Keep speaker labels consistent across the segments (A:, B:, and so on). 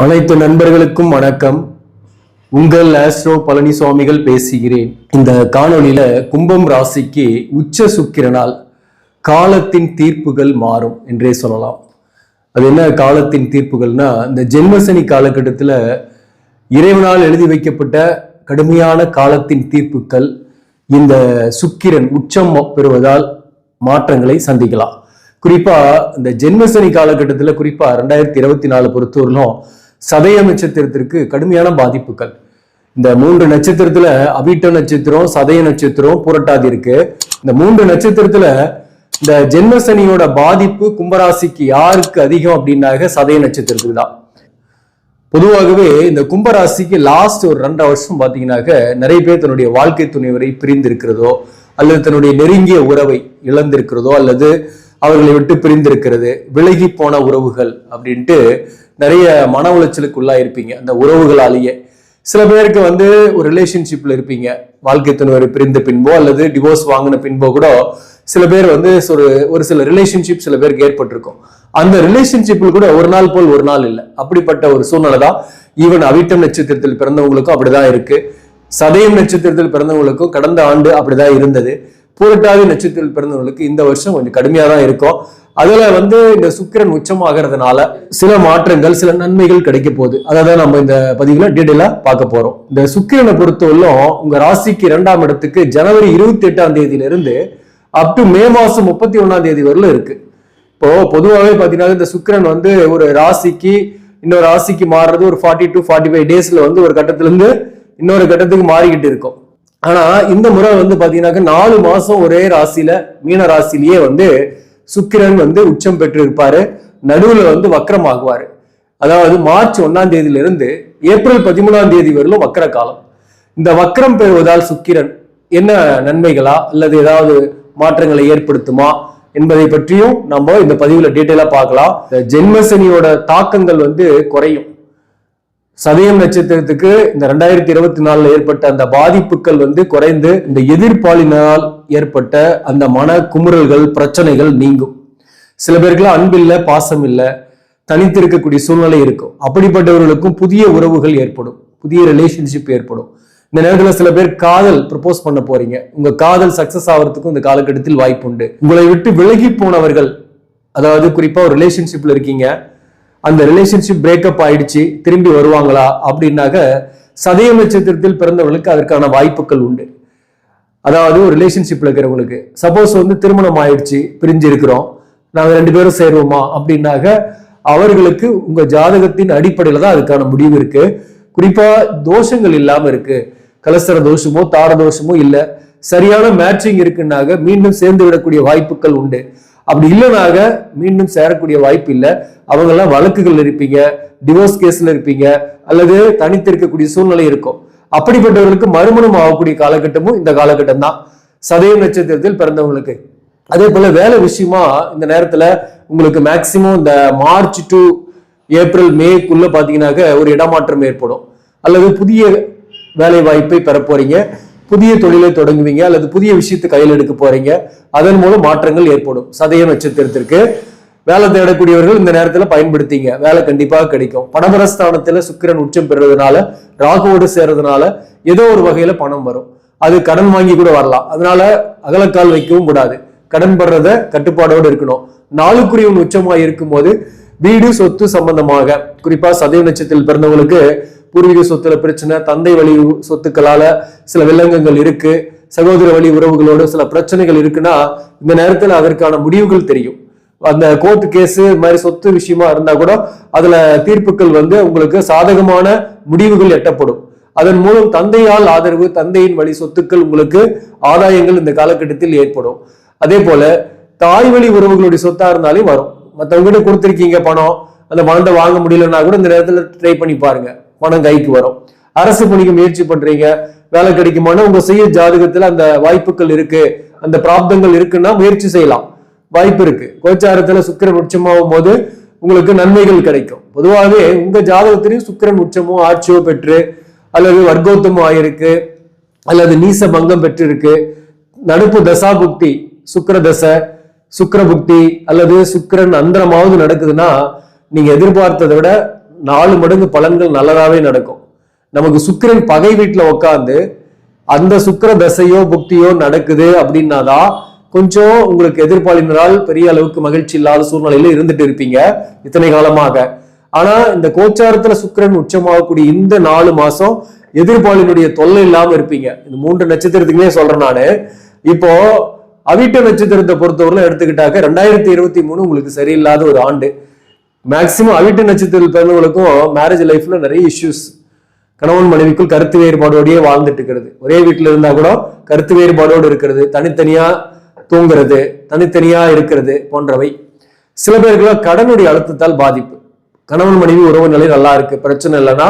A: அனைத்து நண்பர்களுக்கும் வணக்கம். உங்கள் ஆஸ்ட்ரோ பழனிசுவாமிகள் பேசுகிறேன். இந்த காணொளியில கும்பம் ராசிக்கு உச்ச சுக்கிரனால் காலத்தின் தீர்ப்புகள் மாறும் என்றே சொல்லலாம். அது என்ன காலத்தின் தீர்ப்புகள்னா இந்த ஜென்மசனி காலகட்டத்தில் இறைவனால் எழுதி வைக்கப்பட்ட கடுமையான காலத்தின் தீர்ப்புகள் இந்த சுக்கிரன் உச்சம் பெறுவதால் மாற்றங்களை சந்திக்கலாம். குறிப்பா இந்த ஜென்மசனி காலகட்டத்தில் குறிப்பா ரெண்டாயிரத்தி இருபத்தி நாலு பொறுத்தவரையிலும் சதய நட்சத்திரத்திற்கு கடுமையான பாதிப்புகள். இந்த மூன்று நட்சத்திரத்துல அபிட்ட நட்சத்திரம் சதய நட்சத்திரம் புரட்டாதி இருக்கு. இந்த மூன்று நட்சத்திரத்துல இந்த ஜென்மசனியோட பாதிப்பு கும்பராசிக்கு யாருக்கு அதிகம் அப்படின்னாக்க சதய நட்சத்திரத்துக்கு தான். பொதுவாகவே இந்த கும்பராசிக்கு லாஸ்ட் ஒரு ரெண்டரை வருஷம் பார்த்தீங்கன்னாக்க நிறைய பேர் தன்னுடைய வாழ்க்கை துணைவரை பிரிந்திருக்கிறதோ அல்லது தன்னுடைய நெருங்கிய உறவை இழந்திருக்கிறதோ அல்லது அவர்களை விட்டு பிரிந்திருக்கிறது விலகி போன உறவுகள் அப்படின்ட்டு நிறைய மன உளைச்சலுக்குள்ளா இருப்பீங்க. அந்த உறவுகளாலேயே. சில பேருக்கு வந்து ஒரு ரிலேஷன்ஷிப்ல இருப்பீங்க. வாழ்க்கை துணைவரை பிரிந்த பின்போ அல்லது டிவோர்ஸ் வாங்கின பின்போ கூட சில பேர் வந்து ஒரு ஒரு சில ரிலேஷன்ஷிப் சில பேருக்கு ஏற்பட்டிருக்கும். அந்த ரிலேஷன்ஷிப்பில் கூட ஒரு நாள் போல் ஒரு நாள் இல்லை. அப்படிப்பட்ட ஒரு சூழ்நிலை தான் ஈவன் அவிட்டம் நட்சத்திரத்தில் பிறந்தவங்களுக்கும் அப்படிதான் இருக்கு. சதயம் நட்சத்திரத்தில் பிறந்தவங்களுக்கும் கடந்த ஆண்டு அப்படிதான் இருந்தது. பூரட்டாதி நட்சத்திரத்தில் பிறந்தவங்களுக்கு இந்த வருஷம் கொஞ்சம் கடுமையா தான் இருக்கும். அதுல வந்து இந்த சுக்கிரன் உச்சமாகிறதுனால சில மாற்றங்கள் சில நன்மைகள் கிடைக்க போகுது. அதை தான் நம்ம இந்த பதிவுல டீட்டெயிலா பார்க்க போறோம். இந்த சுக்கிரனை பொறுத்தவரையிலும் உங்க ராசிக்கு இரண்டாம் இடத்துக்கு ஜனவரி இருபத்தி எட்டாம் தேதியிலிருந்து அப் டு மே மாசம் முப்பத்தி ஒன்னாம் தேதி வரலும் இருக்கு. இப்போ பொதுவாகவே பாத்தீங்கன்னா இந்த சுக்கிரன் வந்து ஒரு ராசிக்கு இன்னொரு ராசிக்கு மாறுறது ஒரு ஃபார்ட்டி டு ஃபார்ட்டி ஃபைவ் டேஸ்ல வந்து ஒரு கட்டத்துல இருந்து இன்னொரு கட்டத்துக்கு மாறிக்கிட்டு இருக்கும். ஆனா இந்த முறை வந்து பாத்தீங்கன்னாக்க நாலு மாசம் ஒரே ராசியில மீன ராசிலேயே வந்து சுக்கிரன் வந்து உச்சம் பெற்று இருப்பாரு நடுவில் வந்து வக்ரம் அதாவது மார்ச் ஒன்னாம் தேதியில இருந்து ஏப்ரல் பதிமூணாம் தேதி வரலும் வக்கர காலம் இந்த வக்ரம் பெறுவதால் சுக்கிரன் என்ன நன்மைகளா அல்லது ஏதாவது மாற்றங்களை ஏற்படுத்துமா என்பதை பற்றியும் நம்ம இந்த பதிவுல டீட்டெயிலா பார்க்கலாம். இந்த ஜென்மசனியோட தாக்கங்கள் வந்து குறையும். சதயம் நட்சத்திரத்துக்கு இந்த ரெண்டாயிரத்தி இருபத்தி நாலுல ஏற்பட்ட அந்த பாதிப்புகள் வந்து குறைந்து இந்த எதிர்பாலினால் ஏற்பட்ட அந்த மன குமுறல்கள் பிரச்சனைகள் நீங்கும். சில பேருக்குலாம் அன்பில்ல பாசம் இல்லை தனித்து இருக்கக்கூடிய சூழ்நிலை இருக்கும். அப்படிப்பட்டவர்களுக்கும் புதிய உறவுகள் ஏற்படும். புதிய ரிலேஷன்ஷிப் ஏற்படும். இந்த நேரத்துல சில பேர் காதல் ப்ரப்போஸ் பண்ண போறீங்க. உங்க காதல் சக்சஸ் ஆகிறதுக்கும் இந்த காலகட்டத்தில் வாய்ப்பு உண்டு உங்களை விட்டு விலகி போனவர்கள் அதாவது குறிப்பா ஒரு ரிலேஷன்ஷிப்ல இருக்கீங்க. அந்த ரிலேஷன்ஷிப் பிரேக்கப் ஆயிடுச்சு திரும்பி வருவாங்களா? அப்படின்னாக்க சதய நட்சத்திரத்தில் பிறந்தவர்களுக்கு அதற்கான வாய்ப்புகள் உண்டு. அதாவது ஒரு ரிலேஷன்ஷிப்பில் இருக்கிறவங்களுக்கு சப்போஸ் வந்து திருமணம் ஆயிடுச்சு பிரிஞ்சு இருக்கிறோம் நாங்கள் ரெண்டு பேரும் சேருவோமா அப்படின்னாக்க அவர்களுக்கு உங்கள் ஜாதகத்தின் அடிப்படையில் தான் அதுக்கான முடிவு இருக்கு. குறிப்பாக தோஷங்கள் இல்லாமல் இருக்கு. கலசர தோஷமோ தார தோஷமோ இல்லை. சரியான மேட்சிங் இருக்குன்னாக மீண்டும் சேர்ந்து விடக்கூடிய வாய்ப்புகள் உண்டு. அப்படி இல்லைனாக மீண்டும் சேரக்கூடிய வாய்ப்பு இல்லை. அவங்கெல்லாம் வழக்குகள் இருப்பீங்க டிவோர்ஸ் கேஸில் இருப்பீங்க அல்லது தனித்திருக்கக்கூடிய சூழ்நிலை இருக்கும். அப்படிப்பட்டவர்களுக்கு மறுமணம் ஆகக்கூடிய காலகட்டமும் இந்த காலகட்டம் தான் சதய நட்சத்திரத்தில் பிறந்தவங்களுக்கு. அதே போல வேலை விஷயமா இந்த நேரத்துல உங்களுக்கு மேக்சிமம் இந்த மார்ச் டு ஏப்ரல் மேக்குள்ள பாத்தீங்கன்னாக்க ஒரு இடமாற்றம் ஏற்படும். அல்லது புதிய வேலை வாய்ப்பை பெற போறீங்க. புதிய தொழிலை தொடங்குவீங்க. அல்லது புதிய விஷயத்தை கையில் எடுக்க போறீங்க. அதன் மூலம் மாற்றங்கள் ஏற்படும். சதய நட்சத்திரத்திற்கு வேலை தேடக்கூடியவர்கள் இந்த நேரத்துல பயன்படுத்திங்க. வேலை கண்டிப்பாக கிடைக்கும். பணபரஸ்தானத்துல சுக்கிரன் உச்சம் பெறுறதுனால ராகுவோடு சேர்றதுனால ஏதோ ஒரு வகையில பணம் வரும். அது கடன் வாங்கி கூட வரலாம். அதனால அகலக்கால் வைக்கவும் கூடாது. கடன் படுறத கட்டுப்பாடோடு இருக்கணும். நாளுக்குரியவன் இருக்கும் இருக்கும்போது வீடு சொத்து சம்பந்தமாக குறிப்பா சதய நட்சத்திரத்தில் பிறந்தவங்களுக்கு பூர்வீக சொத்துல பிரச்சனை தந்தை வழி சொத்துக்களால சில வில்லங்கங்கள் இருக்கு சகோதர வழி உறவுகளோட சில பிரச்சனைகள் இருக்குன்னா இந்த நேரத்துல அதற்கான முடிவுகள் தெரியும். அந்த கோர்ட் கேஸ் இது மாதிரி சொத்து விஷயமா இருந்தா கூட அதுல தீர்ப்புகள் வந்து உங்களுக்கு சாதகமான முடிவுகள் எட்டப்படும். அதன் மூலம் தந்தையால் ஆதரவு தந்தையின் வழி சொத்துக்கள் உங்களுக்கு ஆதாயங்கள் இந்த காலகட்டத்தில் ஏற்படும். அதே போல தாய் வழி உறவுகளுடைய சொத்தா இருந்தாலே வரும். மற்றவங்க கிட்ட கொடுத்துருக்கீங்க பணம் அந்த பணத்தை வாங்க முடியலன்னா கூட இந்த நேரத்துல ட்ரை பண்ணி பாருங்க. பணம் கைக்கு வரும். அரசு பணிக்கு முயற்சி பண்றீங்க. வேலை கிடைக்குமானா உங்க செய்ய ஜாதகத்துல அந்த வாய்ப்புகள் இருக்கு. அந்த பிராப்தங்கள் இருக்குன்னா முயற்சி செய்யலாம். வாய்ப்பு இருக்கு. கோச்சாரத்துல சுக்கரன் உச்சமாகும் போது உங்களுக்கு நன்மைகள் கிடைக்கும். பொதுவாகவே உங்க ஜாதகத்திலையும் சுக்கரன் உச்சமோ ஆட்சியோ பெற்று அல்லது வர்க்கோத்தமோ ஆயிருக்கு அல்லது நீச பங்கம் பெற்றிருக்கு நடுப்பு தசாபுக்தி சுக்கர தசை சுக்கரபுக்தி அல்லது சுக்கரன் அந்தரமாவது நடக்குதுன்னா நீங்க எதிர்பார்த்ததை விட நாலு மடங்கு பலன்கள் நல்லதாவே நடக்கும். நமக்கு சுக்கரன் பகை வீட்டில் உட்காந்து அந்த சுக்கர தசையோ புக்தியோ நடக்குது அப்படின்னாதான் கொஞ்சம் உங்களுக்கு எதிர்பாலினரால் பெரிய அளவுக்கு மகிழ்ச்சி இல்லாத சூழ்நிலையில இருந்துட்டு இருப்பீங்க இத்தனை காலமாக. ஆனா இந்த கோச்சாரத்துல சுக்கரன் உச்சமாகக்கூடிய இந்த நாலு மாசம் எதிர்பாளினுடைய தொல்லை இல்லாம இருப்பீங்க. இந்த மூன்று நட்சத்திரத்துக்குமே சொல்றேன் நானு. இப்போ அவிட்ட நட்சத்திரத்தை பொறுத்தவரை எடுத்துக்கிட்டாக்க ரெண்டாயிரத்தி இருபத்தி மூணு உங்களுக்கு சரியில்லாத ஒரு ஆண்டு. மேக்சிமம் அவிட்ட நட்சத்திரத்தில் பிறந்தவங்களுக்கும் மேரேஜ் லைஃப்ல நிறைய இஷ்யூஸ் கணவன் மனைவிக்குள் கருத்து வேறுபாடோடயே வாழ்ந்துட்டு இருக்கிறது. ஒரே வீட்டில் இருந்தா கூட கருத்து வேறுபாடோடு இருக்கிறது. தனித்தனியா தூங்குறது தனித்தனியா இருக்கிறது போன்றவை சில பேருக்குலாம் கடனுடைய அழுத்தத்தால் பாதிப்பு. கணவன் மனைவி உறவு நிலை நல்லா இருக்கு பிரச்சனை இல்லைன்னா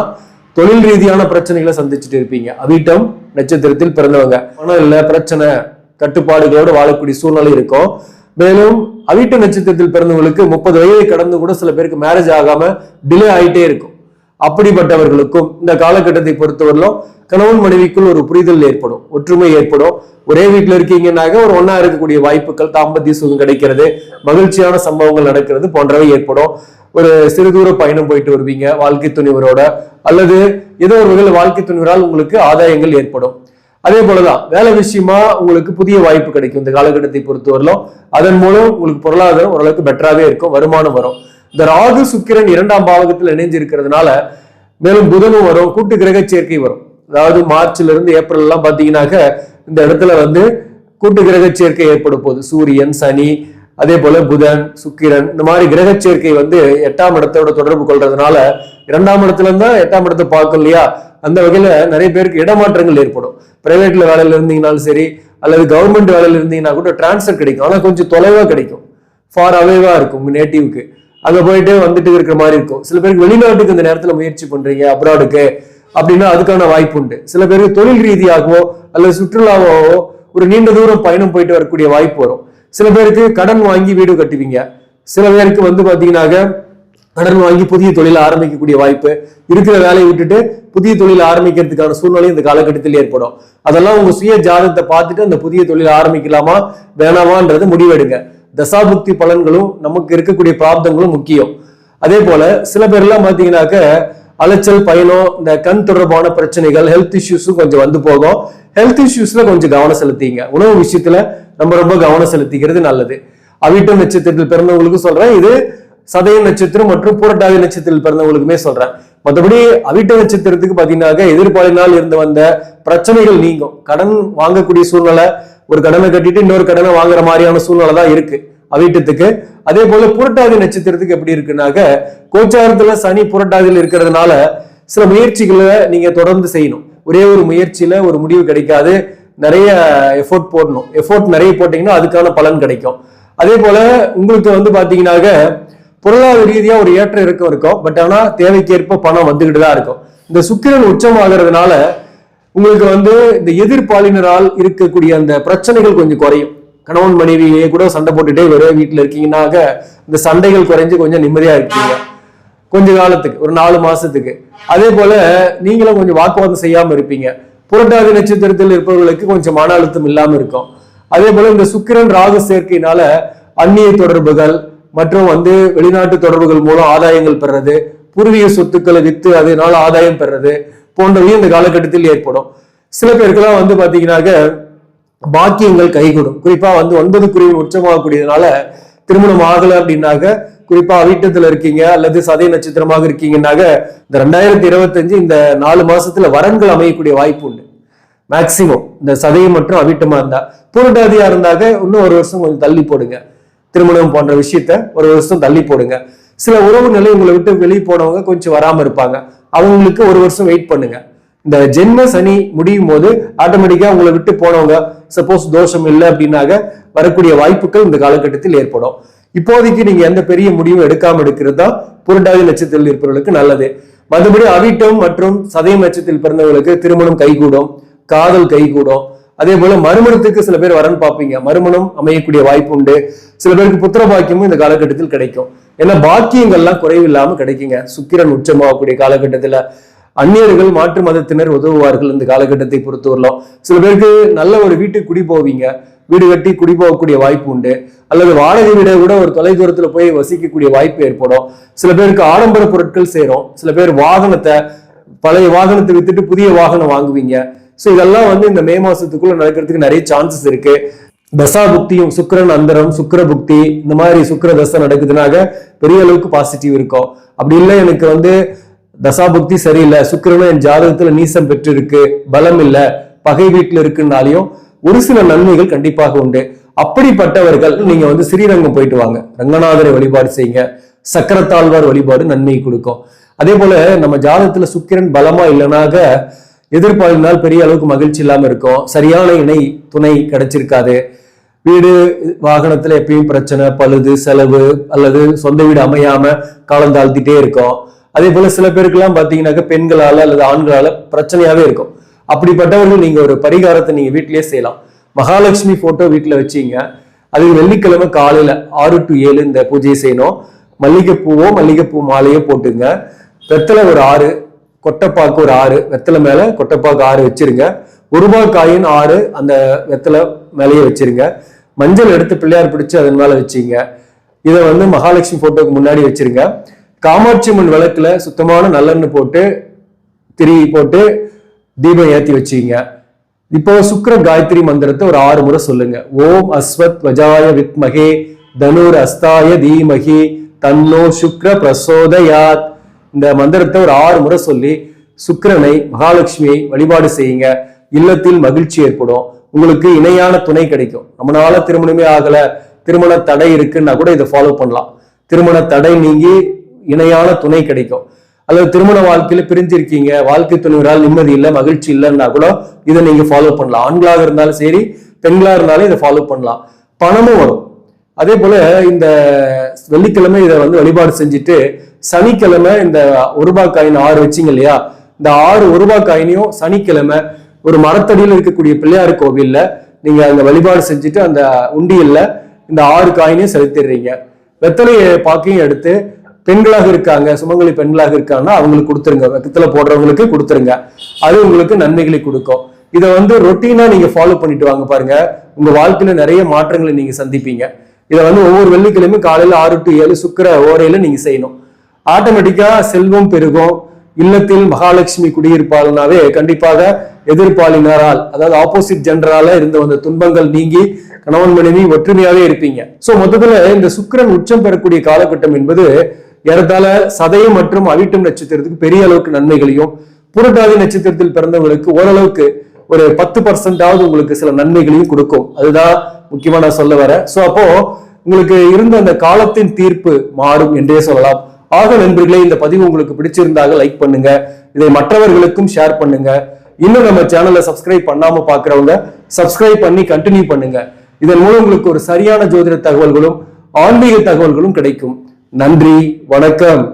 A: தொழில் ரீதியான பிரச்சனைகளை சந்திச்சுட்டு இருப்பீங்க. அவிட்டம் நட்சத்திரத்தில் பிறந்தவங்க. பணம் இல்லை பிரச்சனை கட்டுப்பாடுகளோடு வாழக்கூடிய சூழ்நிலை இருக்கும். மேலும் அவிட்ட நட்சத்திரத்தில் பிறந்தவங்களுக்கு முப்பது வயதை கடந்து கூட சில பேருக்கு மேரேஜ் ஆகாம டிலே ஆகிட்டே இருக்கும். அப்படிப்பட்டவர்களுக்கும் இந்த காலகட்டத்தை பொறுத்தவரையிலும் கணவன் மனைவிக்குள் ஒரு புரிதல் ஏற்படும் ஒற்றுமை ஏற்படும். ஒரே வீட்டில் இருக்கீங்கன்னாக்க ஒரு ஒன்னா இருக்கக்கூடிய வாய்ப்புகள் தாம்பத்திய சுகம் கிடைக்கிறது மகிழ்ச்சியான சம்பவங்கள் நடக்கிறது போன்றவை ஏற்படும். ஒரு சிறு தூர பயணம் போயிட்டு வருவீங்க வாழ்க்கை துணிவரோட அல்லது ஏதோ ஒரு வகையில் வாழ்க்கை துணிவரால் உங்களுக்கு ஆதாயங்கள் ஏற்படும். அதே போலதான் வேலை விஷயமா உங்களுக்கு புதிய வாய்ப்பு கிடைக்கும். இந்த காலகட்டத்தை பொறுத்தவரையிலும் அதன் மூலம் உங்களுக்கு பொருளாதாரம் ஓரளவுக்கு பெட்டராகவே இருக்கும் வருமானம் வரும். இந்த ராகு சுக்கிரன் இரண்டாம் பாவகத்தில் இணைஞ்சிருக்கிறதுனால மேலும் புதனும் வரும் கூட்டு கிரக சேர்க்கை வரும். அதாவது மார்ச்ல இருந்து ஏப்ரல் எல்லாம் பாத்தீங்கன்னாக்க இந்த இடத்துல வந்து கூட்டு கிரக சேர்க்கை ஏற்படும் போது சூரியன் சனி அதே போல புதன் சுக்கிரன் இந்த மாதிரி கிரக சேர்க்கை வந்து எட்டாம் இடத்தோட தொடர்பு கொள்றதுனால இரண்டாம் இடத்துல இருந்தா எட்டாம் இடத்தை பார்க்கும் இல்லையா? அந்த வகையில நிறைய பேருக்கு இடமாற்றங்கள் ஏற்படும். பிரைவேட்ல வேலையில இருந்தீங்கனாலும் சரி அல்லது கவர்மெண்ட் வேலையில இருந்தீங்கன்னா கூட டிரான்ஸ்ஃபர் கிடைக்கும். ஆனா கொஞ்சம் தொலைவா கிடைக்கும். ஃபார் அவேவா இருக்கும் உங்க நேட்டிவ்க்கு அங்க போயிட்டு வந்துட்டு இருக்கிற மாதிரி இருக்கும். சில பேருக்கு வெளிநாட்டுக்கு இந்த நேரத்துல முயற்சி பண்றீங்க அப்ராடுக்கு அப்படின்னா அதுக்கான வாய்ப்பு உண்டு. சில பேருக்கு தொழில் ரீதியாகவோ அல்லது சுற்றுலாவோ ஒரு நீண்ட தூரம் பயணம் போயிட்டு வரக்கூடிய வாய்ப்பு வரும். சில பேருக்கு கடன் வாங்கி வீடு கட்டுவீங்க. சில பேருக்கு வந்து பாத்தீங்கன்னாக்க கடன் வாங்கி புதிய தொழில் ஆரம்பிக்கக்கூடிய வாய்ப்பு இருக்கிற வேலையை விட்டுட்டு புதிய தொழில் ஆரம்பிக்கிறதுக்கான சூழ்நிலை இந்த காலகட்டத்தில் ஏற்படும். அதெல்லாம் உங்க சுய ஜாதகத்தை பார்த்துட்டு அந்த புதிய தொழில் ஆரம்பிக்கலாமா வேணாமான்றது முடிவெடுங்க. தசாபுக்தி பலன்களும் நமக்கு இருக்கக்கூடிய பிராப்தங்களும் முக்கியம். அதே போல சில பேர்லாம் பார்த்தீங்கன்னாக்க அலைச்சல் பயணம் இந்த கண் தொடர்பான பிரச்சனைகள் ஹெல்த் இஷ்யூஸும் கொஞ்சம் வந்து போகும். ஹெல்த் இஷ்யூஸ்ல கொஞ்சம் கவனம் செலுத்திங்க. உணவு விஷயத்துல நம்ம ரொம்ப கவனம் செலுத்திக்கிறது நல்லது. அவிட்டம் நட்சத்திரத்தில் பிறந்தவங்களுக்கு சொல்றேன். இது சதய நட்சத்திரம் மற்றும் பூரட்டாதி நட்சத்திரத்தில் பிறந்தவங்களுக்குமே சொல்றேன். மற்றபடி அவிட்ட நட்சத்திரத்துக்கு பாத்தீங்கன்னாக்க எதிர்பாலினால் இருந்து வந்த பிரச்சனைகள் நீங்கும். கடன் வாங்கக்கூடிய சூழ்நிலை ஒரு கடனை கட்டிட்டு இன்னொரு கடனை வாங்குற மாதிரியான சூழ்நிலை தான் இருக்கு. அவிட்டத்துக்கு. அதே போல புரட்டாதி நட்சத்திரத்துக்கு எப்படி இருக்குனாக்க கோச்சாரத்துல சனி புரட்டாதியில் இருக்கிறதுனால சில முயற்சிகளை நீங்க தொடர்ந்து செய்யணும். ஒரே ஒரு முயற்சியில ஒரு முடிவு கிடைக்காது. நிறைய எஃபோர்ட் போடணும். எஃபோர்ட் நிறைய போட்டீங்கன்னா அதுக்கான பலன் கிடைக்கும். அதே போல உங்களுக்கு வந்து பாத்தீங்கன்னாக்க பொருளாதார ரீதியா ஒரு ஏற்ற இறக்கம் இருக்கும். பட் ஆனா தேவைக்கேற்ப பணம் வந்துகிட்டு தான் இருக்கும். இந்த சுக்கிரன் உச்சமாகிறதுனால உங்களுக்கு வந்து இந்த எதிர்பாலினரால் இருக்கக்கூடிய அந்த பிரச்சனைகள் கொஞ்சம் குறையும். கணவன் மனைவியே கூட சண்டை போட்டுட்டே ஒரே வீட்டில் இருக்கீங்கன்னாக்க இந்த சண்டைகள் குறைஞ்சு கொஞ்சம் நிம்மதியா இருக்கீங்க கொஞ்ச காலத்துக்கு ஒரு நாலு மாசத்துக்கு. அதே போல நீங்களும் கொஞ்சம் வாக்குவாதம் செய்யாம இருப்பீங்க. புரட்டாதி நட்சத்திரத்தில் இருப்பவர்களுக்கு கொஞ்சம் மன அழுத்தம் இல்லாம இருக்கும். அதே போல இந்த சுக்கிரன் ராகு சேர்க்கையினால அந்நிய தொடர்புகள் மற்றும் வந்து வெளிநாட்டு தொடர்புகள் மூலம் ஆதாயங்கள் பெறது பூர்வீக சொத்துக்களை வித்து அதனால ஆதாயம் பெறது போன்றவையும் இந்த காலகட்டத்தில் ஏற்படும். சில பேருக்கெல்லாம் வந்து பாத்தீங்கன்னாக்க பாக்கியங்கள் கைகூடும். குறிப்பா வந்து ஒன்பது குருவி உச்சமாகக்கூடியதுனால திருமணம் ஆகல அப்படின்னாக்க குறிப்பா வீட்டத்துல இருக்கீங்க அல்லது சதய நட்சத்திரமாக இருக்கீங்கன்னாக்க இந்த ரெண்டாயிரத்தி இருபத்தஞ்சு இந்த நாலு மாசத்துல வரன்கள் அமையக்கூடிய வாய்ப்பு உண்டு. மேக்சிமம் இந்த சதயம் மற்றும் அவிட்டமா இருந்தா. பூரட்டாதியா இருந்தாக்க இன்னும் ஒரு வருஷம் கொஞ்சம் தள்ளி போடுங்க. திருமணம் போன்ற விஷயத்த ஒரு வருஷம் தள்ளி போடுங்க. சில உறவு நிலை உங்களை விட்டு வெளியே போனவங்க கொஞ்சம் வராம இருப்பாங்க. அவங்களுக்கு ஒரு வருஷம் வெயிட் பண்ணுங்க. இந்த ஜென்ம சனி முடியும் போது ஆட்டோமேட்டிக்கா உங்களை விட்டு போனவங்க சப்போஸ் தோஷம் இல்லை அப்படின்னாக்க வரக்கூடிய வாய்ப்புகள் இந்த காலகட்டத்தில் ஏற்படும். இப்போதைக்கு நீங்க எந்த பெரிய முடிவும் எடுக்காம எடுக்கிறது தான் புரட்டாதி நட்சத்திரத்தில் இருப்பவர்களுக்கு நல்லது. மற்றபடி அவிட்டம் மற்றும் சதயம் நட்சத்திரத்தில் பிறந்தவர்களுக்கு திருமணம் கைகூடும் காதல் கைகூடும் அதே போல மறுமணத்துக்கு சில பேர் வரன்னு பார்ப்பீங்க. மறுமணம் அமையக்கூடிய வாய்ப்பு உண்டு. சில பேருக்கு புத்திர பாக்கியமும் இந்த காலகட்டத்தில் கிடைக்கும். ஏன்னா பாக்கியங்கள்லாம் குறைவில்லாம கிடைக்குங்க. சுக்கிரன் உச்சமாகக்கூடிய காலகட்டத்துல அந்நியர்கள் மாற்று மதத்தினர் உதவுவார்கள் இந்த காலகட்டத்தை பொறுத்தவரலாம் சில பேருக்கு நல்ல ஒரு வீட்டுக்கு குடி போவீங்க. வீடு கட்டி குடி போகக்கூடிய வாய்ப்பு உண்டு. அல்லது வாடகை வீடை கூட ஒரு தொலைதூரத்துல போய் வசிக்கக்கூடிய வாய்ப்பு ஏற்படும். சில பேருக்கு ஆடம்பர பொருட்கள் சேரும். சில பேர் வாகனத்தை பழைய வாகனத்தை வித்துட்டு புதிய வாகனம் வாங்குவீங்க. ஸோ இதெல்லாம் வந்து இந்த மே மாசத்துக்குள்ள நடக்கிறதுக்கு நிறைய சான்சஸ் இருக்கு. தசா புக்தியும் சுக்கிரன் அந்தரம் சுக்கிர புக்தி இந்த மாதிரி சுக்கிர தசை நடக்குதுனாக பெரிய அளவுக்கு பாசிட்டிவ் இருக்கும். அப்படி இல்லை எனக்கு வந்து தசா புக்தி சரியில்லை. சுக்கரனும் என் ஜாதகத்துல நீசம் பெற்று இருக்கு பலம் இல்லை. பகை வீட்டில் இருக்குன்னாலையும் ஒரு சில நன்மைகள் கண்டிப்பாக உண்டு. அப்படிப்பட்டவர்கள் நீங்க வந்து ஸ்ரீரங்கம் போயிட்டு வாங்க. ரங்கநாதரை வழிபாடு செய்யுங்க. சக்கரத்தாழ்வார் வழிபாடு நன்மை கொடுக்கும். அதே போல நம்ம ஜாதகத்துல சுக்கிரன் பலமா இல்லைனாக எதிர்பாலினால் பெரிய அளவுக்கு மகிழ்ச்சி இல்லாமல் இருக்கும். சரியான இணை துணை கிடைச்சிருக்காது. வீடு வாகனத்துல எப்பயும் பிரச்சனை பழுது செலவு அல்லது சொந்த வீடு அமையாம காலம் தாழ்த்திட்டே இருக்கும். அதே போல சில பேருக்கெல்லாம் பாத்தீங்கன்னாக்க பெண்களால அல்லது ஆண்களால பிரச்சனையாவே இருக்கும். அப்படிப்பட்டவர்கள் நீங்க ஒரு பரிகாரத்தை நீங்க வீட்டிலேயே செய்யலாம். மகாலட்சுமி போட்டோ வீட்டுல வச்சீங்க. அது வெள்ளிக்கிழமை காலையில ஆறு டு ஏழு இந்த பூஜையை செய்யணும். மல்லிகைப்பூவோ மல்லிகைப்பூ மாலையோ போட்டுங்க. வெத்தலை ஒரு ஆறு கொட்டைப்பாக்கு ஒரு ஆறு வெத்தலை மேலே கொட்டைப்பாக்கு ஆறு வச்சிருங்க. ஒரு ரூபாய் காயின் ஆறு அந்த வெத்தலை மேலேயே வச்சிருங்க. மஞ்சள் எடுத்து பிள்ளையார் பிடிச்சி அதன் மேலே வச்சிங்க. இதை வந்து மகாலட்சுமி போட்டோக்கு முன்னாடி வச்சிருங்க. காமாட்சி அம்மன் விளக்குல சுத்தமான நல்லெண்ணெய் போட்டு திரி போட்டு தீபம் ஏற்றி வச்சிங்க. இப்போ சுக்கர காயத்ரி மந்திரத்தை ஒரு ஆறு முறை சொல்லுங்க. ஓம் அஸ்வத் வஜாய வித்மகே தனுர் அஸ்தாய தீமகி தன்னோ சுக்ர பிரசோதயாத். இந்த மந்திரத்தை ஒரு ஆறு முறை சொல்லி சுக்கிரனை மகாலட்சுமியை வழிபாடு செய்யுங்க. இல்லத்தில் மகிழ்ச்சி ஏற்படும். உங்களுக்கு இணையான துணை கிடைக்கும். நம்மளால திருமணமே ஆகல. திருமண தடை இருக்குன்னா கூட இதை ஃபாலோ பண்ணலாம். திருமண தடை நீங்கி இணையான துணை கிடைக்கும். அல்லது திருமண வாழ்க்கையில பிரிஞ்சிருக்கீங்க. வாழ்க்கை துணிவரால் நிம்மதி இல்லை மகிழ்ச்சி இல்லைன்னா கூட இதை நீங்க ஃபாலோ பண்ணலாம். ஆண்களாக இருந்தாலும் சரி பெண்களாக இருந்தாலும் இதை ஃபாலோ பண்ணலாம். பணமும் வரும். அதே போல இந்த வெள்ளிக்கிழமை இதை வந்து வழிபாடு செஞ்சுட்டு சனிக்கிழமை இந்த ஒரு ரூபாய் காயின் ஆறு வச்சிங்க இல்லையா? இந்த ஆறு ஒரு ரூபாய் காயினையும் சனிக்கிழமை ஒரு மரத்தடியில் இருக்கக்கூடிய பிள்ளையார் கோவில்ல நீங்க அந்த வழிபாடு செஞ்சுட்டு அந்த உண்டியல்ல இந்த ஆறு காயினையும் செலுத்திடுறீங்க. வெத்தலையை பாக்கையும் எடுத்து பெண்களாக இருக்காங்க சுமங்கலி பெண்களாக இருக்காங்கன்னா அவங்களுக்கு கொடுத்துருங்க. வெத்தலை போடுறவங்களுக்கு கொடுத்துருங்க. அது உங்களுக்கு நன்மைகளை கொடுக்கும். இதை வந்து ரொட்டீனா நீங்க ஃபாலோ பண்ணிட்டு வாங்க பாருங்க. உங்க வாழ்க்கையில நிறைய மாற்றங்களை நீங்க சந்திப்பீங்க. இதை வந்து ஒவ்வொரு வெள்ளிக்கிழமையும் காலையில் ஆறு டு ஏழு சுக்கிர ஓரையில நீங்க செய்யணும். ஆட்டோமேட்டிக்காக செல்வம் பெருகும். இல்லத்தில் மகாலட்சுமி குடியிருப்பாள்னாவே கண்டிப்பாக எதிர்ப்பாளினரால் அதாவது ஆப்போசிட் ஜெண்டரால இருந்த வந்த துன்பங்கள் நீங்கி கணவன் மனைவி ஒற்றுமையாவே இருப்பீங்க. சோ மொத்தத்துல இந்த சுக்கிரன் உச்சம் பெறக்கூடிய காலகட்டம் என்பது ஏறத்தால சதயம் மற்றும் அவிட்டம் நட்சத்திரத்துக்கு பெரிய அளவுக்கு நன்மைகளையும் புரட்டாதி நட்சத்திரத்தில் பிறந்தவங்களுக்கு ஓரளவுக்கு ஒரு பத்து பர்சன்டாவது உங்களுக்கு சில நன்மைகளையும் கொடுக்கும். அதுதான் முக்கியமா நான் சொல்ல வரேன். சோ அப்போ உங்களுக்கு இருந்த அந்த காலத்தின் தீர்ப்பு மாறும் என்றே சொல்லலாம். ஆக நண்பர்களே இந்த பதிவு உங்களுக்கு பிடிச்சிருந்தாக லைக் பண்ணுங்க. இதை மற்றவர்களுக்கும் ஷேர் பண்ணுங்க. இன்னும் நம்ம சேனலை சப்ஸ்கிரைப் பண்ணாம பாக்குறவங்க சப்ஸ்கிரைப் பண்ணி கண்டினியூ பண்ணுங்க. இதன் மூலம் உங்களுக்கு ஒரு சரியான ஜோதிட தகவல்களும் ஆன்மீக தகவல்களும் கிடைக்கும். நன்றி வணக்கம்.